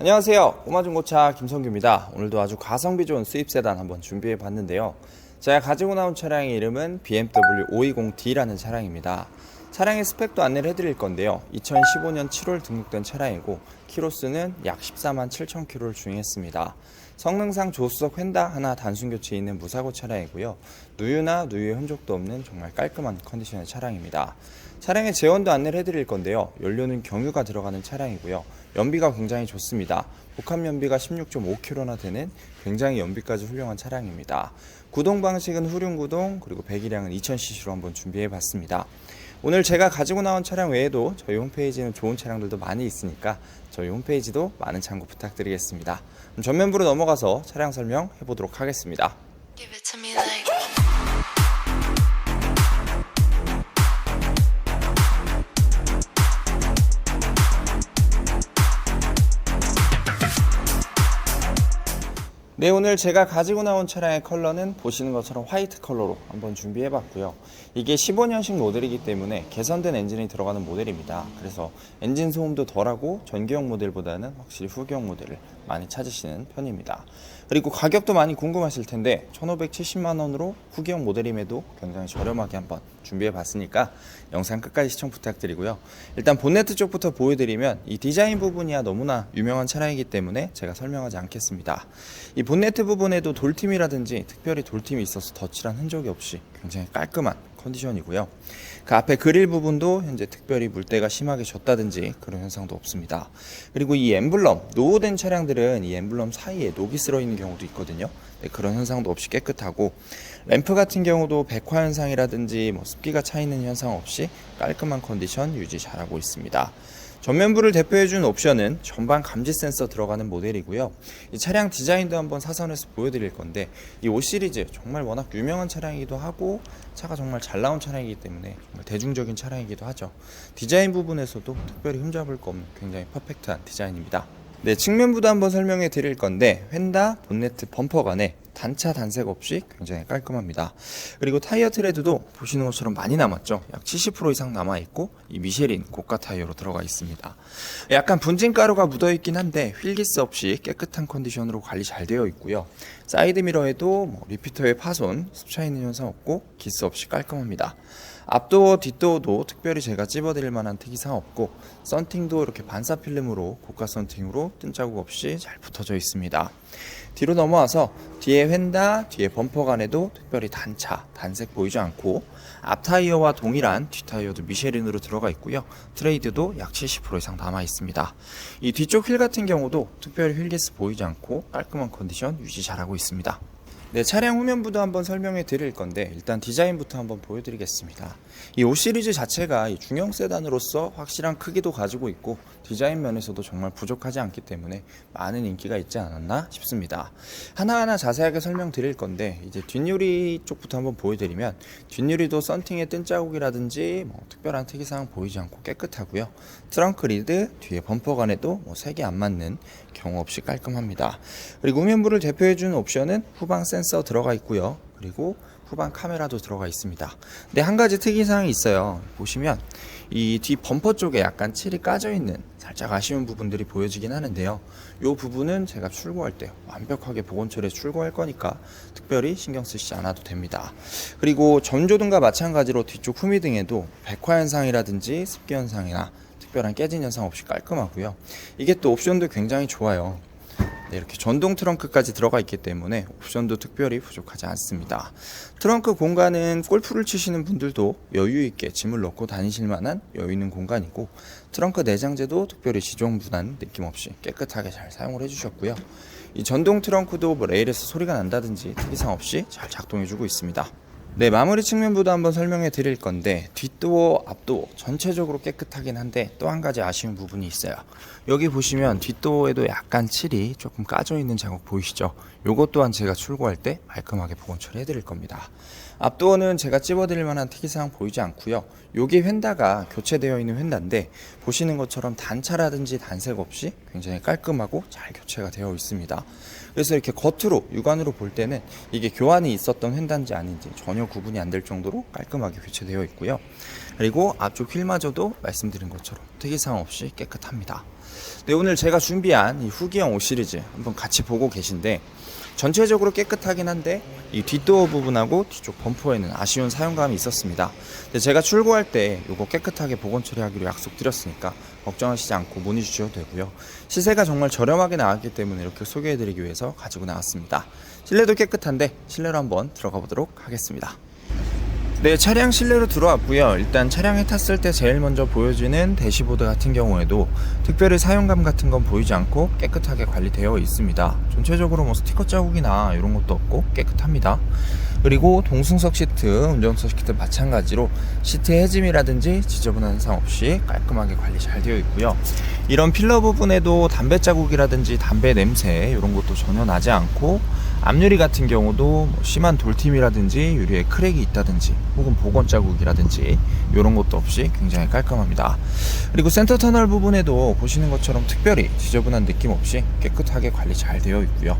안녕하세요. 꼬마중고차 김성규입니다. 오늘도 아주 가성비 좋은 수입 세단 한번 준비해 봤는데요. 제가 가지고 나온 차량의 이름은 BMW 520D라는 차량입니다. 차량의 스펙도 안내를 해드릴 건데요. 2015년 7월 등록된 차량이고 키로수는 약 14만 7천 킬로를 주행했습니다. 성능상 조수석 휀다 하나 단순 교체에 있는 무사고 차량이고요. 누유나 누유의 흔적도 없는 정말 깔끔한 컨디션의 차량입니다. 차량의 재원도 안내를 해드릴 건데요. 연료는 경유가 들어가는 차량이고요. 연비가 굉장히 좋습니다. 복합 연비가 16.5km나 되는 굉장히 연비까지 훌륭한 차량입니다. 구동 방식은 후륜 구동 그리고 배기량은 2000cc로 한번 준비해 봤습니다. 오늘 제가 가지고 나온 차량 외에도 저희 홈페이지는 좋은 차량들도 많이 있으니까 저희 홈페이지도 많은 참고 부탁드리겠습니다. 그럼 전면부로 넘어가서 차량 설명 해 보도록 하겠습니다. 네, 오늘 제가 가지고 나온 차량의 컬러는 보시는 것처럼 화이트 컬러로 한번 준비해 봤고요. 이게 15년식 모델이기 때문에 개선된 엔진이 들어가는 모델입니다. 그래서 엔진 소음도 덜하고 전기형 모델보다는 확실히 후기형 모델을 많이 찾으시는 편입니다. 그리고 가격도 많이 궁금하실 텐데 1,570만 원으로 후기형 모델임에도 굉장히 저렴하게 한번 준비해 봤으니까 영상 끝까지 시청 부탁드리고요. 일단 본네트 쪽부터 보여드리면 이 디자인 부분이야 너무나 유명한 차량이기 때문에 제가 설명하지 않겠습니다. 이 본네트 부분에도 돌팀이라든지 특별히 돌팀이 있어서 덧칠한 흔적이 없이 굉장히 깔끔한 컨디션이고요. 그 앞에 그릴 부분도 현재 특별히 물때가 심하게 졌다든지 그런 현상도 없습니다. 그리고 이 엠블럼, 노후된 차량들은 이 엠블럼 사이에 녹이 쓸어 있는 경우도 있거든요. 네, 그런 현상도 없이 깨끗하고 램프 같은 경우도 백화 현상이라든지 뭐 습기가 차 있는 현상 없이 깔끔한 컨디션 유지 잘하고 있습니다. 전면부를 대표해준 옵션은 전방 감지 센서 들어가는 모델이고요. 이 차량 디자인도 한번 사선에서 보여드릴 건데 이 5 시리즈 정말 워낙 유명한 차량이기도 하고 차가 정말 잘 나온 차량이기 때문에 정말 대중적인 차량이기도 하죠. 디자인 부분에서도 특별히 흠잡을 거 없는 굉장히 퍼펙트한 디자인입니다. 네, 측면부도 한번 설명해 드릴 건데 휀다, 본네트, 범퍼 간에 단차 단색 없이 굉장히 깔끔합니다. 그리고 타이어 트레드도 보시는 것처럼 많이 남았죠. 약 70% 이상 남아 있고 이 미쉐린 고가 타이어로 들어가 있습니다. 약간 분진 가루가 묻어 있긴 한데 휠기스 없이 깨끗한 컨디션으로 관리 잘 되어 있고요. 사이드 미러에도 뭐 리피터의 파손, 습차 있는 현상 없고 기스 없이 깔끔합니다. 앞도어, 뒷도어도 특별히 제가 찝어드릴 만한 특이사항 없고 썬팅도 이렇게 반사 필름으로 고가 썬팅으로 뜬 자국 없이 잘 붙어져 있습니다. 뒤로 넘어와서 뒤에 휀다, 뒤에 범퍼 간에도 특별히 단차, 단색 보이지 않고 앞 타이어와 동일한 뒷 타이어도 미쉐린으로 들어가 있고요. 트레이드도 약 70% 이상 남아 있습니다. 이 뒤쪽 휠 같은 경우도 특별히 휠기스 보이지 않고 깔끔한 컨디션 유지 잘하고 있습니다. 네, 차량 후면부도 한번 설명해 드릴 건데 일단 디자인부터 한번 보여드리겠습니다. 이 5 시리즈 자체가 이 중형 세단으로서 확실한 크기도 가지고 있고 디자인 면에서도 정말 부족하지 않기 때문에 많은 인기가 있지 않았나 싶습니다. 하나하나 자세하게 설명드릴 건데 이제 뒷유리 쪽부터 한번 보여드리면 뒷유리도 썬팅의 뜬 자국이라든지 뭐 특별한 특이사항 보이지 않고 깨끗하고요. 트렁크 리드 뒤에 범퍼 간에도 뭐 색이 안 맞는 경우 없이 깔끔합니다. 그리고 후면부를 대표해주는 옵션은 후방 센서 들어가 있고요. 그리고 후방 카메라도 들어가 있습니다. 근데 한 가지 특이사항이 있어요. 보시면 이 뒤 범퍼 쪽에 약간 칠이 까져 있는 살짝 아쉬운 부분들이 보여지긴 하는데요. 이 부분은 제가 출고할 때 완벽하게 보건 처리해 출고할 거니까 특별히 신경 쓰시지 않아도 됩니다. 그리고 전조등과 마찬가지로 뒤쪽 후미등에도 백화 현상이라든지 습기 현상이나 특별한 깨진 현상 없이 깔끔하고요. 이게 또 옵션도 굉장히 좋아요. 네, 이렇게 전동 트렁크까지 들어가 있기 때문에 옵션도 특별히 부족하지 않습니다. 트렁크 공간은 골프를 치시는 분들도 여유 있게 짐을 넣고 다니실 만한 여유 있는 공간이고 트렁크 내장재도 특별히 지저분한 느낌 없이 깨끗하게 잘 사용을 해주셨고요. 이 전동 트렁크도 뭐 레일에서 소리가 난다든지 특이사항 없이 잘 작동해주고 있습니다. 네, 마무리 측면부도 한번 설명해 드릴 건데 뒷도어, 앞도어 전체적으로 깨끗하긴 한데 또 한 가지 아쉬운 부분이 있어요. 여기 보시면 뒷도어에도 약간 칠이 조금 까져 있는 자국 보이시죠? 요것 또한 제가 출고할 때 말끔하게 보건 처리해 드릴 겁니다. 앞도어는 제가 찝어드릴 만한 특이사항 보이지 않고요. 요게 휀다가 교체되어 있는 휀다인데 보시는 것처럼 단차라든지 단색 없이 굉장히 깔끔하고 잘 교체가 되어 있습니다. 그래서 이렇게 겉으로 육안으로 볼 때는 이게 교환이 있었던 휀다인지 아닌지 전혀 구분이 안 될 정도로 깔끔하게 교체되어 있고요. 그리고 앞쪽 휠마저도 말씀드린 것처럼 특이사항 없이 깨끗합니다. 네, 오늘 제가 준비한 이 후기형 5 시리즈 한번 같이 보고 계신데 전체적으로 깨끗하긴 한데 이 뒷도어 부분하고 뒤쪽 범퍼에는 아쉬운 사용감이 있었습니다. 근데 제가 출고할 때 이거 깨끗하게 복원 처리하기로 약속드렸으니까 걱정하시지 않고 문의 주셔도 되고요. 시세가 정말 저렴하게 나왔기 때문에 이렇게 소개해드리기 위해서 가지고 나왔습니다. 실내도 깨끗한데 실내로 한번 들어가 보도록 하겠습니다. 네, 차량 실내로 들어왔고요. 일단 차량에 탔을 때 제일 먼저 보여지는 대시보드 같은 경우에도 특별히 사용감 같은 건 보이지 않고 깨끗하게 관리되어 있습니다. 전체적으로 뭐 스티커 자국이나 이런 것도 없고 깨끗합니다. 그리고 동승석 시트, 운전석 시트 마찬가지로 시트 해짐이라든지 지저분한 현상 없이 깔끔하게 관리 잘 되어 있고요. 이런 필러 부분에도 담배 자국이라든지 담배 냄새 이런 것도 전혀 나지 않고 앞유리 같은 경우도 뭐 심한 돌팀이라든지 유리에 크랙이 있다든지 혹은 복원 자국이라든지 이런 것도 없이 굉장히 깔끔합니다. 그리고 센터 터널 부분에도 보시는 것처럼 특별히 지저분한 느낌 없이 깨끗하게 관리 잘 되어 있고요.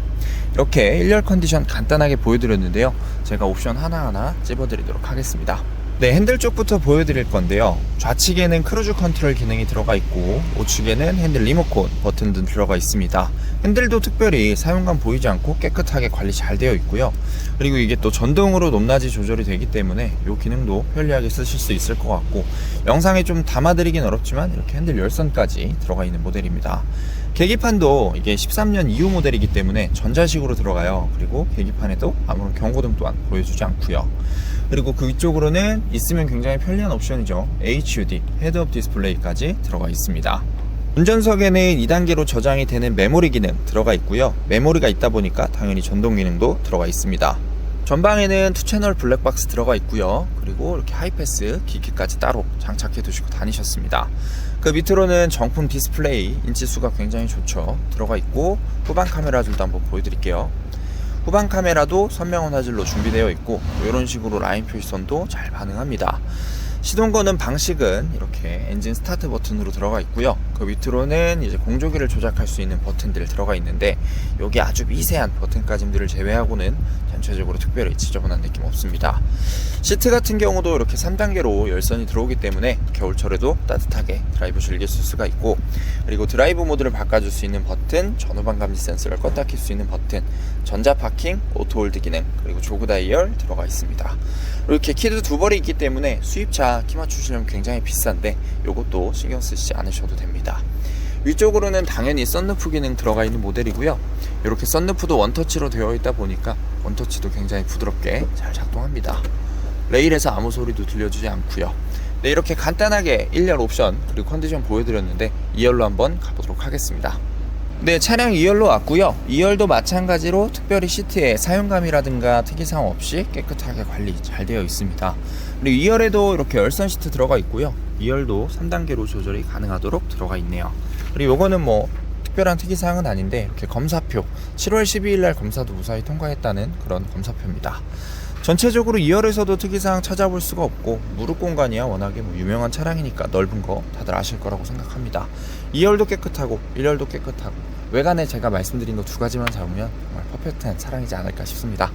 이렇게 1열 컨디션 간단하게 보여드렸는데요. 제가 옵션 하나하나 찝어드리도록 하겠습니다. 네, 핸들 쪽부터 보여드릴 건데요. 좌측에는 크루즈 컨트롤 기능이 들어가 있고 우측에는 핸들 리모컨 버튼도 들어가 있습니다. 핸들도 특별히 사용감 보이지 않고 깨끗하게 관리 잘 되어 있고요. 그리고 이게 또 전동으로 높낮이 조절이 되기 때문에 이 기능도 편리하게 쓰실 수 있을 것 같고 영상에 좀 담아드리긴 어렵지만 이렇게 핸들 열선까지 들어가 있는 모델입니다. 계기판도 이게 13년 이후 모델이기 때문에 전자식으로 들어가요. 그리고 계기판에도 아무런 경고등 또한 보여주지 않고요. 그리고 그 위쪽으로는 있으면 굉장히 편리한 옵션이죠. HUD 헤드업 디스플레이까지 들어가 있습니다. 운전석에는 2단계로 저장이 되는 메모리 기능 들어가 있고요. 메모리가 있다 보니까 당연히 전동 기능도 들어가 있습니다. 전방에는 투 채널 블랙박스 들어가 있고요. 그리고 이렇게 하이패스 기기까지 따로 장착해 두시고 다니셨습니다. 그 밑으로는 정품 디스플레이 인치수가 굉장히 좋죠. 들어가 있고 후방 카메라들도 한번 보여드릴게요. 후방 카메라도 선명한 화질로 준비되어 있고 이런 식으로 라인 표시선도 잘 반응합니다. 시동 거는 방식은 이렇게 엔진 스타트 버튼으로 들어가 있고요. 그 밑으로는 이제 공조기를 조작할 수 있는 버튼들 들어가 있는데 여기 아주 미세한 버튼까지들을 제외하고는 전체적으로 특별히 지저분한 느낌 없습니다. 시트 같은 경우도 이렇게 3단계로 열선이 들어오기 때문에 겨울철에도 따뜻하게 드라이브 즐길 수가 있고 그리고 드라이브 모드를 바꿔줄 수 있는 버튼, 전후방 감지 센서를 껐다 킬 수 있는 버튼, 전자 파킹, 오토 홀드 기능, 그리고 조그 다이얼 들어가 있습니다. 이렇게 키도 두 벌이 있기 때문에 수입차 키 맞추시려면 굉장히 비싼데 이것도 신경 쓰시지 않으셔도 됩니다. 위쪽으로는 당연히 썬루프 기능 들어가 있는 모델이고요. 이렇게 썬루프도 원터치로 되어 있다 보니까 원터치도 굉장히 부드럽게 잘 작동합니다. 레일에서 아무 소리도 들려주지 않고요. 네, 이렇게 간단하게 1열 옵션 그리고 컨디션 보여드렸는데 2열로 한번 가보도록 하겠습니다. 네, 차량 2열로 왔고요. 2열도 마찬가지로 특별히 시트에 사용감이라든가 특이사항 없이 깨끗하게 관리 잘 되어 있습니다. 그리고 2열에도 이렇게 열선 시트 들어가 있고요. 2열도 3단계로 조절이 가능하도록 들어가 있네요. 그리고 요거는 뭐 특별한 특이사항은 아닌데 이렇게 검사표 7월 12일 날 검사도 무사히 통과했다는 그런 검사표입니다. 전체적으로 2열에서도 특이사항 찾아볼 수가 없고 무릎 공간이야 워낙에 뭐 유명한 차량이니까 넓은 거 다들 아실 거라고 생각합니다. 2열도 깨끗하고 1열도 깨끗하고 외관에 제가 말씀드린 거 두 가지만 잡으면 정말 퍼펙트한 차량이지 않을까 싶습니다.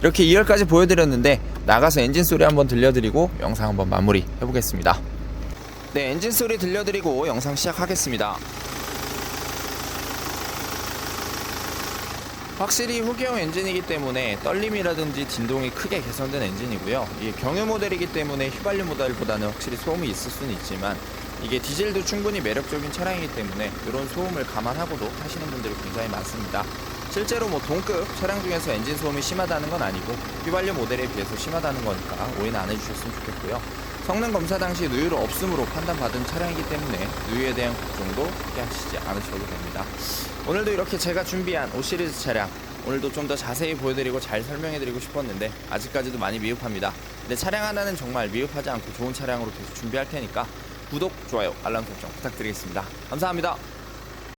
이렇게 2열까지 보여드렸는데 나가서 엔진 소리 한번 들려드리고 영상 한번 마무리 해보겠습니다. 네, 엔진 소리 들려드리고 영상 시작하겠습니다. 확실히 후기형 엔진이기 때문에 떨림이라든지 진동이 크게 개선된 엔진이고요. 이게 경유 모델이기 때문에 휘발유 모델보다는 확실히 소음이 있을 수는 있지만 이게 디젤도 충분히 매력적인 차량이기 때문에 이런 소음을 감안하고도 타시는 분들이 굉장히 많습니다. 실제로 뭐 동급 차량 중에서 엔진 소음이 심하다는 건 아니고 휘발유 모델에 비해서 심하다는 거니까 오해는 안 해주셨으면 좋겠고요. 성능 검사 당시 누유를 없음으로 판단받은 차량이기 때문에 누유에 대한 걱정도 크게 하시지 않으셔도 됩니다. 오늘도 이렇게 제가 준비한 5 시리즈 차량 오늘도 좀 더 자세히 보여드리고 잘 설명해드리고 싶었는데 아직까지도 많이 미흡합니다. 근데 차량 하나는 정말 미흡하지 않고 좋은 차량으로 계속 준비할 테니까 구독, 좋아요, 알람 설정 부탁드리겠습니다. 감사합니다.